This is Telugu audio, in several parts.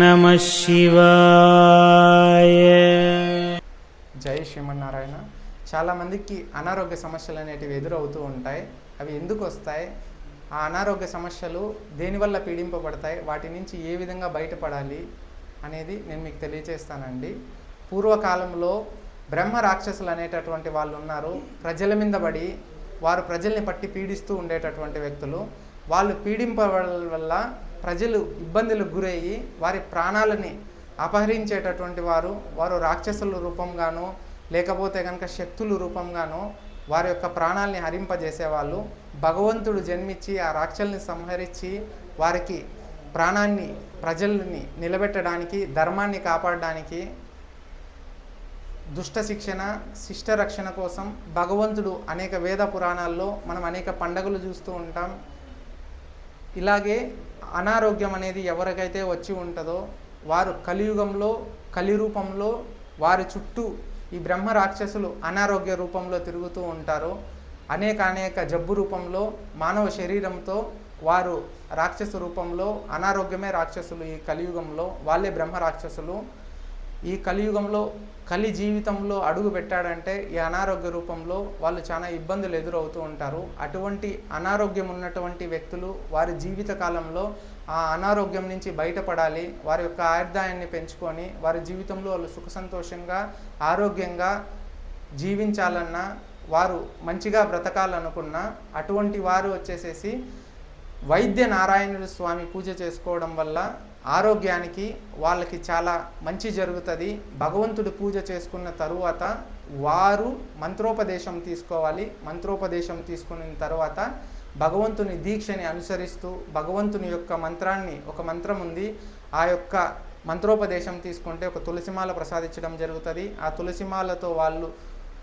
నమ శివాయ. జై శ్రీమన్నారాయణ. చాలామందికి అనారోగ్య సమస్యలు అనేటివి ఎదురవుతూ ఉంటాయి. అవి ఎందుకు వస్తాయి? ఆ అనారోగ్య సమస్యలు దేనివల్ల పీడింపబడతాయి? వాటి నుంచి ఏ విధంగా బయటపడాలి అనేది నేను మీకు తెలియజేస్తానండి పూర్వకాలంలో బ్రహ్మ రాక్షసులు అనేటటువంటి వాళ్ళు ఉన్నారు. ప్రజల మీద పడి వారు ప్రజల్ని పట్టి పీడిస్తూ ఉండేటటువంటి వ్యక్తులు. వాళ్ళు పీడింపబడ వల్ల ప్రజలు ఇబ్బందులకు గురయ్యి వారి ప్రాణాలని అపహరించేటటువంటి వారు వారు రాక్షసుల రూపంగాను లేకపోతే కనుక శక్తుల రూపంగాను వారి యొక్క ప్రాణాలని హరింపజేసేవాళ్ళు. భగవంతుడు జన్మించి ఆ రాక్షల్ని సంహరించి వారికి ప్రాణాన్ని ప్రజల్ని నిలబెట్టడానికి ధర్మాన్ని కాపాడడానికి దుష్ట శిక్షణ శిష్ట రక్షణ కోసం భగవంతుడు అనేక వేద పురాణాల్లో మనం అనేక పండగలు చూస్తూ ఉంటాం. ఇలాగే అనారోగ్యం అనేది ఎవరికైతే వచ్చి ఉంటుందో వారు కలియుగంలో కలి రూపంలో వారి చుట్టూ ఈ బ్రహ్మ రాక్షసులు అనారోగ్య రూపంలో తిరుగుతూ ఉంటారు అనేక అనేక జబ్బు రూపంలో మానవ శరీరంతో వారు రాక్షస రూపంలో అనారోగ్యమే రాక్షసులు ఈ కలియుగంలో వాళ్ళే బ్రహ్మ రాక్షసులు ఈ కలియుగంలో కలి జీవితంలో అడుగు పెట్టాడంటే ఈ అనారోగ్య రూపంలో వాళ్ళు చాలా ఇబ్బందులు ఎదురవుతూ ఉంటారు. అటువంటి అనారోగ్యం ఉన్నటువంటి వ్యక్తులు వారి జీవిత కాలంలో ఆ అనారోగ్యం నుంచి బయటపడాలి. వారి యొక్క ఆయుర్దాయాన్ని పెంచుకొని వారి జీవితంలో వాళ్ళు సుఖ సంతోషంగా ఆరోగ్యంగా జీవించాలన్నా వారు మంచిగా బ్రతకాలనుకున్న అటువంటి వారు వచ్చేసేసి వైద్య నారాయణుడు స్వామి పూజ చేసుకోవడం వల్ల ఆరోగ్యానికి వాళ్ళకి చాలా మంచి జరుగుతుంది. భగవంతుడు పూజ చేసుకున్న తరువాత వారు మంత్రోపదేశం తీసుకోవాలి. మంత్రోపదేశం తీసుకున్న తర్వాత భగవంతుని దీక్షని అనుసరిస్తూ భగవంతుని యొక్క మంత్రాన్ని ఒక మంత్రం ఉంది. ఆ యొక్క మంత్రోపదేశం తీసుకుంటే ఒక తులసిమాల ప్రసాదించడం జరుగుతుంది. ఆ తులసిమాలతో వాళ్ళు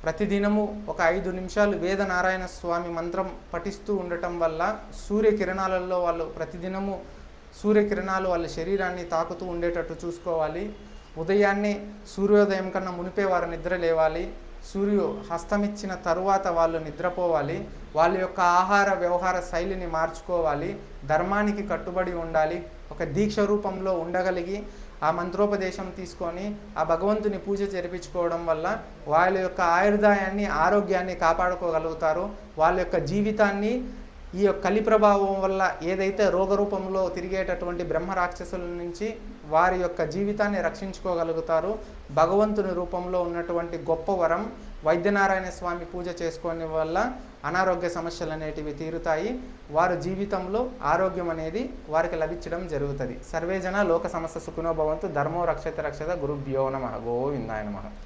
ప్రతిదినము ఒక ఐదు నిమిషాలు వేద నారాయణ స్వామి మంత్రం పఠిస్తూ ఉండటం వల్ల సూర్యకిరణాలలో వాళ్ళు ప్రతిదినము సూర్యకిరణాలు వాళ్ళ శరీరాన్ని తాకుతూ ఉండేటట్టు చూసుకోవాలి. ఉదయాన్నే సూర్యోదయం కన్నా మునిపే వారు నిద్ర లేవాలి. సూర్యు హస్తమిచ్చిన తరువాత వాళ్ళు నిద్రపోవాలి. వాళ్ళ యొక్క ఆహార వ్యవహార శైలిని మార్చుకోవాలి. ధర్మానికి కట్టుబడి ఉండాలి. ఒక దీక్ష రూపంలో ఉండగలిగి ఆ మంత్రోపదేశం తీసుకొని ఆ భగవంతుని పూజ జరిపించుకోవడం వల్ల వాళ్ళ యొక్క ఆయుర్దాయాన్ని ఆరోగ్యాన్ని కాపాడుకోగలుగుతారు. వాళ్ళ యొక్క జీవితాన్ని ఈ యొక్క కలి ప్రభావం వల్ల ఏదైతే రోగరూపంలో తిరిగేటటువంటి బ్రహ్మ రాక్షసుల నుంచి వారి యొక్క జీవితాన్ని రక్షించుకోగలుగుతారు భగవంతుని రూపంలో ఉన్నటువంటి గొప్ప వరం వైద్యనారాయణ స్వామి పూజ చేసుకోని వల్ల అనారోగ్య సమస్యలు అనేటివి తీరుతాయి. వారు జీవితంలో ఆరోగ్యం అనేది వారికి లభించడం జరుగుతుంది. సర్వేజన లోక సమస్య సుఖినో భవంతు ధర్మో రక్షత రక్షత గురుభ్యో నమ. గోవిందాయ నమ.